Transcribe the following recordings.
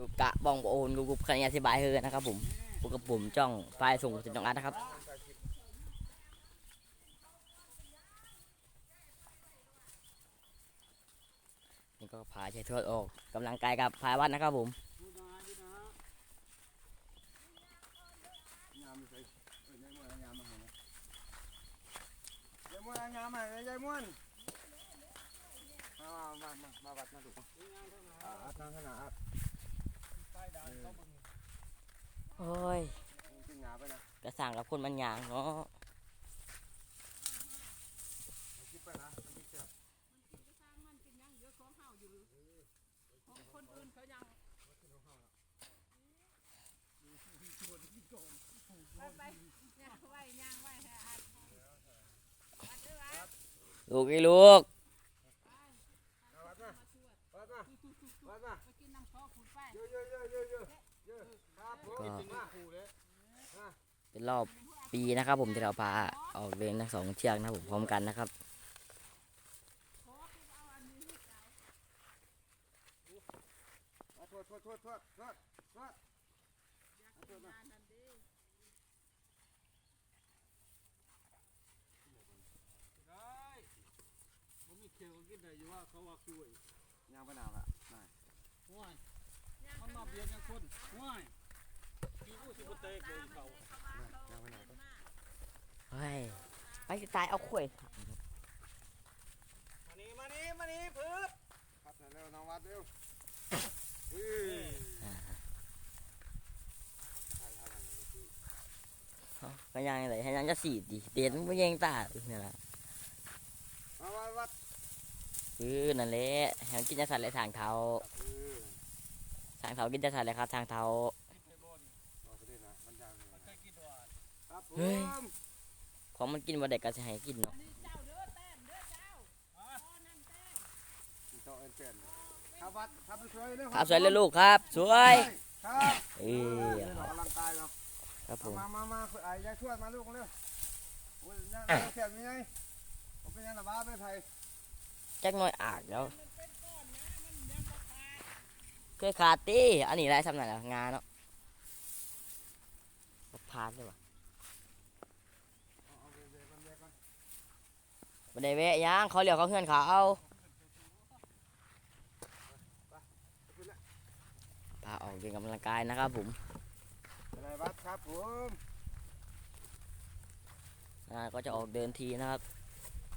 ดูกะบองโอนกูกุบคันอธิบายเฮอนะครับผมกูกับผมจ้องไฟล์ส่งถึงจังอัดนะครับนี่ก็พาชัยทวดออกกำลังกายกับพายวัดนะครับผมยามใส่เอ้ยยายม่วนเอายามมาให้นะยายม่วนเอายามมาให้ยายม่วนมามามามามาวัดมาดูอ่าอัดทางขนาดอัด โอ้ยกระสังกับคนมันยางเนาะคนอื่นเขายังไปไปย่างไว้ย่างไว้ให้อาวัดด้อวัดลูกไอ้ลูก เอาวัดมาวัด มาวัดมาไปกินน้ำข้อขุดไปเยอะเยอะเยอะเยอะเยอะเยอะครับผมกินมาขู่เลยเป็นรอบปีนะครับ ผมที่เราพาออกเดินทั้งสองเชือกนะครับผมพร้อมกันนะครับเอาโทษโทษโทษโทษโทษโทษเอาโทษมาได้ผมมีเขียวก็กินได้อยู่ว่าเขาว่าคุย ยางไปหนาวละนายว้ายมันมาเบียดกันคนว้ายพี่กูสิบเตกเลยเขายางไปหนาวเฮ้ยไปสิตายเอาข่วยมานี่มานี่มานี่พืชครับเร็วน้องวัดเร็วเฮ้ยก็ยังไงให้ยังจะสีดดิเด็ดมันไม่ยังตาเนี่ยนะมาวัดวัด คือนั่นแหละให้มันกินจะสัตว์เลยทางเท้าเออทางเท้ากินจะสัตว์เลยครับทางเท้าไอ้บอลเอาไปดินะมันยางเลยมันเคยกินว่าครับผมเฮ้ยของมันกินว่าเด็กก็จะให้กินเนาะนี่เจ้าเด้อแต้มเด้อเจ้าพ่อนั่นแต้มเจ้าเอ็นเป็นครับวัดครับสวยเลยครับสวยเลยลูกครับ สวยครับเอ้ยเดินออกกำลังกายเนาะครับผมมามามาไอ้ยายทวดมาลูกเร็วโอ้ยยังแข็งยังไงผมเป็นยังระบ้าไปไท ยแจ็คน้อยอากแล้วเคยขาดตีอันนี้ไรสำนักงานเนาะพานด้วยวะบันไดแวะย่างเขาเหลียวเขาเฮือนเขาเอาพาออกเดินกำลังกายนะครับผมอะไรวัดครับผมอ่าก็จะออกเดินทีนะครับ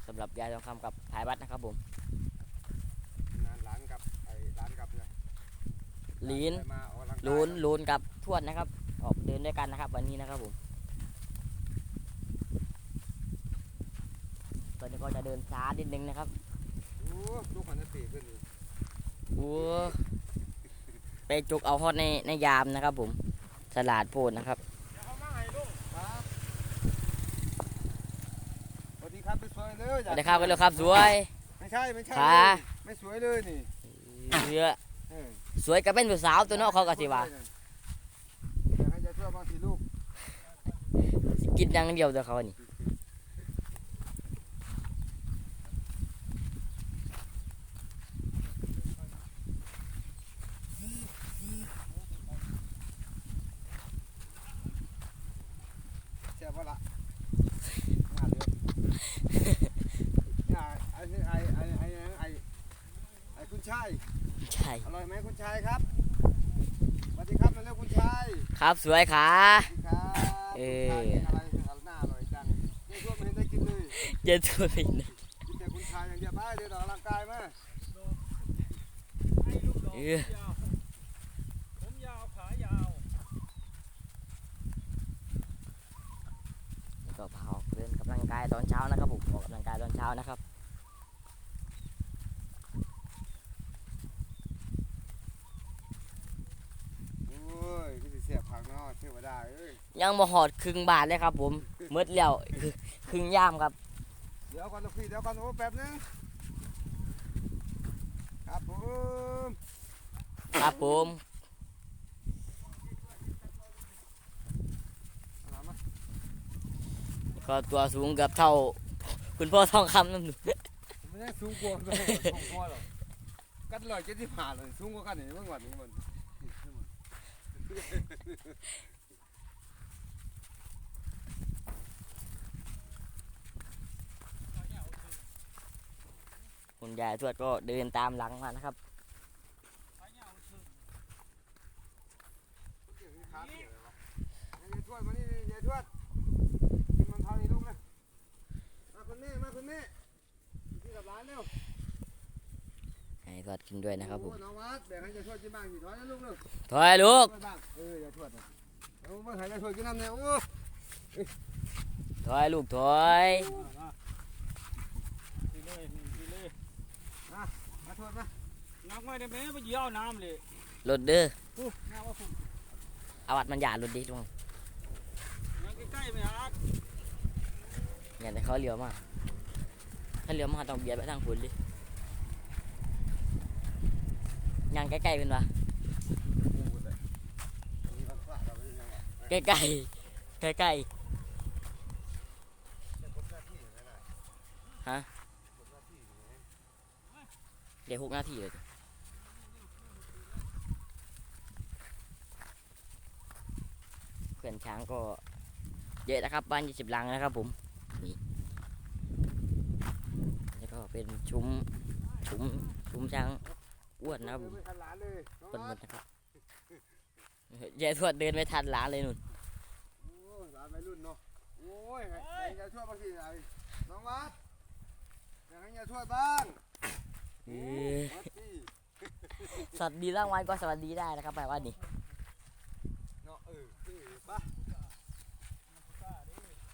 สำหรับยายทองคำกับพายวัดนะครับผมงานร้านกับไอ้ร้านกับเนี่ยลีนไปมาออกกำลังกายลูนลูนกับทวดนะครับ ออกเดินด้วยกันนะครับ วันนี้นะครับผมตอนนี้ก็จะเดินช้านิดนึงนะครับโอ้ลูกขันจะตีขึ้นอีกโอ้ไปจุกเอาฮอดในในยามนะครับผมสลัดโพดนะครับ เดี๋ยวเขามาให้ลูก ครับสวัสดี ครับไปสวยเลยสวัสดีครับกันเลยครับสวย ไม่ใช่ไม่ใช่ขา ไม่สวยเลยนี่เรือเออสวยก็เป็นผู้สาวตัวเนาะเขาก็สิว่าอยากให้ยายทวดมาสิลูกสิกินอย่างเดียวตัวเขานี่ เสียบ่ละงานเร็วเนี่ยไอ้นี่ไอ้ไอ้ไอ้ไอ้ ไอ้คุณชายใช่อร่อยไหมคุณชายครับสวัสดีครับมาเร็วคุณชายครับสวยขาสวัสดีครับเอ่อคุณชายกินอะไรถึงหน้าอร่อยจังนี่ทั่วไม่เห็นได้กินเลยเย็นตัวไปนะกินแต่คุณชายอย่างเดียวไปเดินออกกำลังกายมาไอ้ลูกดอกเออยาวผมยาวขายาวก็พาออกเดินกำลังกายตอนเช้านะครับผมออกกำลังกายตอนเช้านะครับ โอ้ยก็สิเสียบผักเนาะเทวดาเอ้ ยยังมาหอดครึ่งบาทเลยครับผมมืดแล้วครึ่งย่ามครับ เดี๋ยวก่อนลูกพี่เดี๋ยวก่อนโอ้แป๊บนึงครับผมครับผมเอามาก็ตัวสูงเกือบเท่า คุณพ่อทองคำนั่นผมไม่ได้สูงกว่าเลยของพ่อหรอกกันลอยเจ็ดสิบห้าเลยสูงกว่ากันนี่เมื่อวันนี้มัน คุณ ยายทวดก็เดินตามหลังมานะครับยายทวดมานี่ยายทวดกินมันเท่านี้ลูกนะมาคุณแม่มาคุณแม่พี่กับร้านเร็วให้ทวดกินด้วยนะครับผมน้องวัดแบ่งให้ยายทวดกินบ้างสิถอยนะลูกเร็วถอยลูกเออยายทวดเอามาให้ยายทวดกินน้ำเนี่ยโอ้ถอยลูกถอย ดีเลยดีเลย มาทวดมา น้ำไม่ได้แม่ไปเยี่ยวน้ำเลยรถเด้ออู้น้ำว่าฝุ่นเอาวัดมันหยาดรถดิทุกคนน้ำใกล้ๆไหมอาร์ตเนี่ยแต่เขาเลี้ยวมาถ้าเลี้ยวมาต้องเบียดไปทางฝุ่นดิยังใกล้ๆเป็นวะปูเลยนี่มันฝาดเราไม่ได้ยังไงใกล้ๆใกล้แต่คนหน้าที่อย่างนั้นน่ะฮะคนหน้าที่อย่างนี้ๆเดี๋ยวหกนาทีเลย พื่อนช้างก็เยอะนะครับบ้านยี่สิบหลังนะครับผมนี่แล้วก็เป็นชุมชุมชุมช้างอ้วนนะครับผมไม่ทันหลานเลยน้องคนหมวัดดนะครับยายทวดเดินไม่ทันหลานเลยนุ่นโอ้ยหลานวัยรุ่นเนาะโอ้ยแบ่งยายทวดบางทีอะไรน้องวัดแบ่งให้ยายทวดบ้างเอ้ยวัดที่สวัสดีรางวัลก็สวัสดีได้นะครับแปลว่านี่เนาะเออเออปะ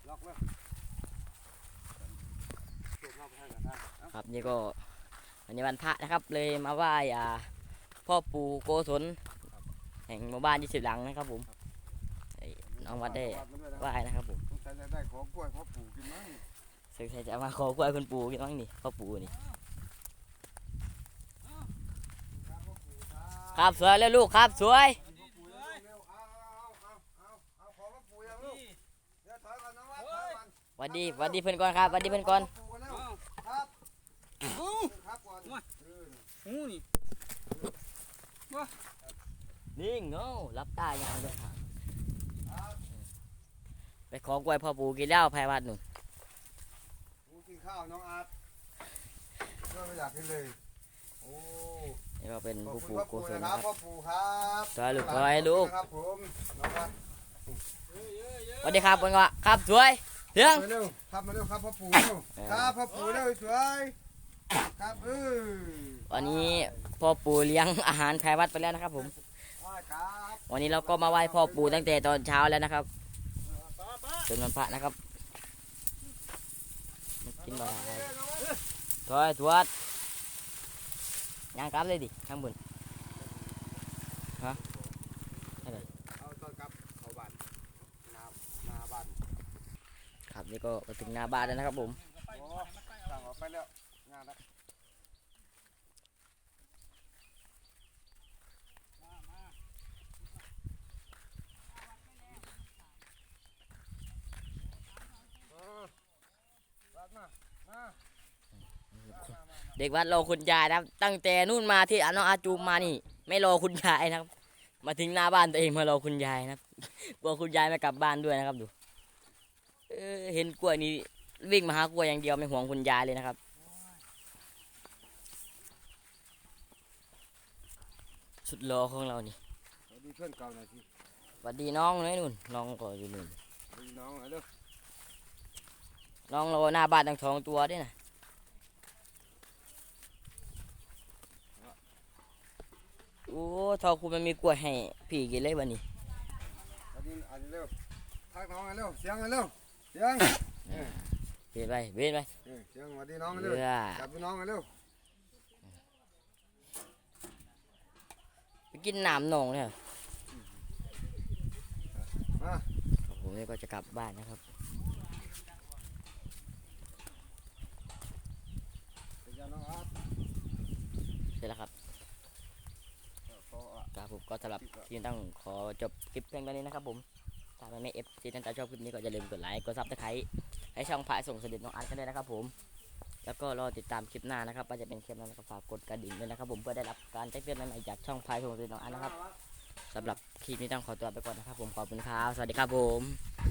ล็อกเลยเก็บรอบให้กันได้เอ้าครับนี่ก็วันนี้วันพระนะครับ เลยมาไหว้อ่าพ่อปู่โกศลแห่งหมู่บ้านยี่สิบหลังนะครับ ผมน้องวัดได้ไหว้นะครับผมสงสัยจะได้ขอกล้วยพ่อปู่กินมั้งสงสัยจะมาขอกล้วยคุณปู่กันบ้างนี่พ่อปู่นี่ครับพ่อปู่ครับครับสวยแล้วลูกครับสวย วัสดีหวัสดีเพื่อนก่อนครับหวัสดีเพื่อนก่อนครับอู้ครับก่อนหูนี่นี่เงารับตายางเดียไปขอกล้วยพ่อปู่กินแล้วภายวัดหนุ่นหมูกินข้าวน้องอาร์ตก็ไม่อยากกินเลยโอ้นี่ก็เป็นขอบปู่คุณปู่โกปู่ศลนะครับพ่อปู่ครับถอยลูกถอยลูกครับผมน้องอ้ยเอ้ยเอ้ยสวัสดีครับเพื่อนก็ครับสวย เสียงมาเร็วครับมาเร็วครับพ่อปู่เร็วครับพ่อปู่เร็วสวยครับเออวันนี้พ่อปู่เลี้ยงอาหารภายวัดไปแล้วนะครับ ผมได้ครับวันนี้เราก็มาไหว้พ่อปู่ตั้งแต่ตอนเช้าแล้วนะครับป้าป้าจนวันพระนะครับมันกินบ่ได้ถอยทวดย่างกลับเลยดิข้างบนเอาต้นครับเข้าบ้านนานาบ้าน ครับ นี่ก็มาถึงหน้าบ้านแล้วนะครับผมสั่งออกไปแล้วงานแล้วเด็กวัดรอคุณยายนะครับ ตั้งแต่นู่นมาที่อน้องอาจูมมานี่ ไม่รอคุณยายนะครับ มาถึงหน้าบ้านตัวเองมารอคุณยายนะครับกลัวคุณยายไม่กลับบ้านด้วยนะครับดู เออเห็นกล้วยนี่วิ่งมาหากล้วยอย่างเดียวไม่ห่วงคุณยายเลยนะครับ สุดรอของเรานี่สวัสดีเพื่อนเก่าหน่อยสิสวัสดีน้องน้อยนุ่นน้องก็อยู่นู่นสวัสดีน้องหน่อยเร็วน้องเราหน้าบ้านทั้งสองตัวด้วยนะโอ้ทอคุณมันมีกล้วยให้พี่กินเลยวันนี้สวัสดีอันนี้เร็วทักน้องหน่อยเร็วเสียงหน่อยเร็ว เสียงเบียนไปเบียนไปเออเสียงสวัสดีน้องหน่อยเรืเร็วอจับพี่น้องหน่อยเร็วไปกินน้ำหนองเนี่ย มาผมนี่ก็จะกลับบ้านนะครับเป็นยังน้องอาร์ตเสร็จแล้วครับเออขออะครับผมก็สำหรับที่ต้องขอจบคลิปเพียงเท่านี้นะครับผม ถ้าไม่เอฟซีท่านชอบคลิปนี้ก็อย่าลืมกดไลค์ กดซับสไครต์ให้ช่องพายส่งเสด็จน้องอันกันด้วยนะครับผม แล้วก็รอติดตามคลิปหน้านะครับว่าจะเป็นคลิปนั้นก็ฝากกดกระดิ่งด้วยนะครับผมเพื่อได้รับการแจ้งเตือนใหม่ๆจากช่องพายส่งเสด็จน้องอันนะครับสำหรับคลิปนี้ต้องขอตัวไปก่อนนะครับผมขอบคุณครับ สวัสดีครับผม